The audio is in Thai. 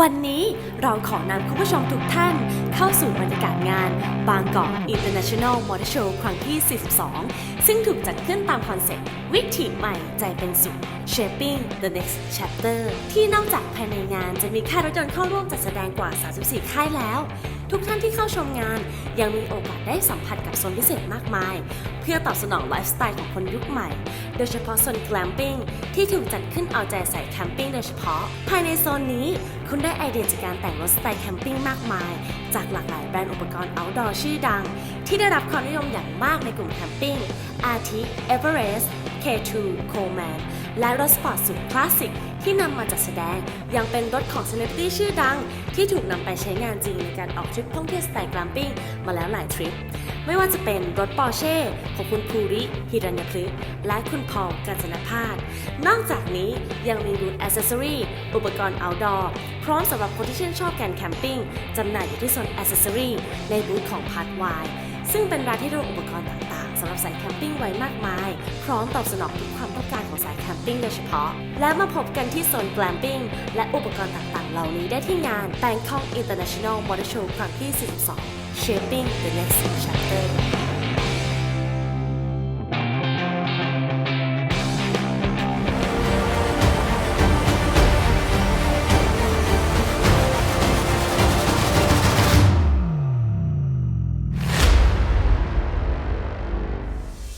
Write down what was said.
วันนี้เราขอนำคุณผู้ชมทุกท่านเข้าสู่บรรยากาศงาน บางกอก International Motor Show ครั้งที่ 42 ซึ่งถูกจัดขึ้นตามคอนเซ็ปต์วิถีใหม่ใจเป็นสุข Shaping the Next Chapter ที่นอกจากภายในงานจะมีค่ายรถยนต์เข้าร่วมจัดแสดงกว่า 34 ค่ายแล้ว ทุกท่านที่เข้าชมงาน ยังมีโอกาสได้สัมผัสกับโซนพิเศษมากมาย เพื่อตอบสนองไลฟ์สไตล์ของคนยุคใหม่ โดยเฉพาะโซนแกลมปิ้งที่ถูกจัดขึ้นเอาใจใส่แคมปิ้งโดยเฉพาะ ภายในโซนนี้ คุณได้ไอเดียจากการแต่งรถสไตล์แคมปิ้งมากมาย จากหลากหลายแบรนด์อุปกรณ์ outdoor ชื่อดัง ที่ได้รับความนิยมอย่างมากในกลุ่มแคมปิ้งอาทิ Everest K2 Coleman และรถสปอร์ตสุดคลาสสิกที่นำมาจัดแสดง ยังเป็นรถของเซเลบริตี้ชื่อดัง ที่ถูกนำไปใช้งานจริงในการออกทริปท่องเที่ยวสไตล์แกลมปิ้งมาแล้วหลายทริป ไม่ว่าจะเป็นรถปอร์เช่ของคุณภูริฮิรัญพฤกษ์และคุณพอลกัญจนพาสนอกจากนี้ยังมีบูธอ c เซสซอรีอุปกรณ์ outdoor พร้อมสำหรับคนที่ชื่นชอบการแคมปิ้งจำหน่ายอยู่ที่โซนอ c เซสซอรีในบูธของพาร์ทว ซึ่งเป็นร้านที่รวมอุปกรณ์ต่างๆสำหรับสายแคมปิ้งไว้มากมาย พร้อมตอบสนองทุกความต้องการของสายแคมปิ้งโดยเฉพาะ และมาพบกันที่โซนแกลมปิ้งและอุปกรณ์ต่างๆ เหล่านี้ได้ที่งาน Bangkok International Motor Show ครั้งที่ 42 Shaping the Next Chapter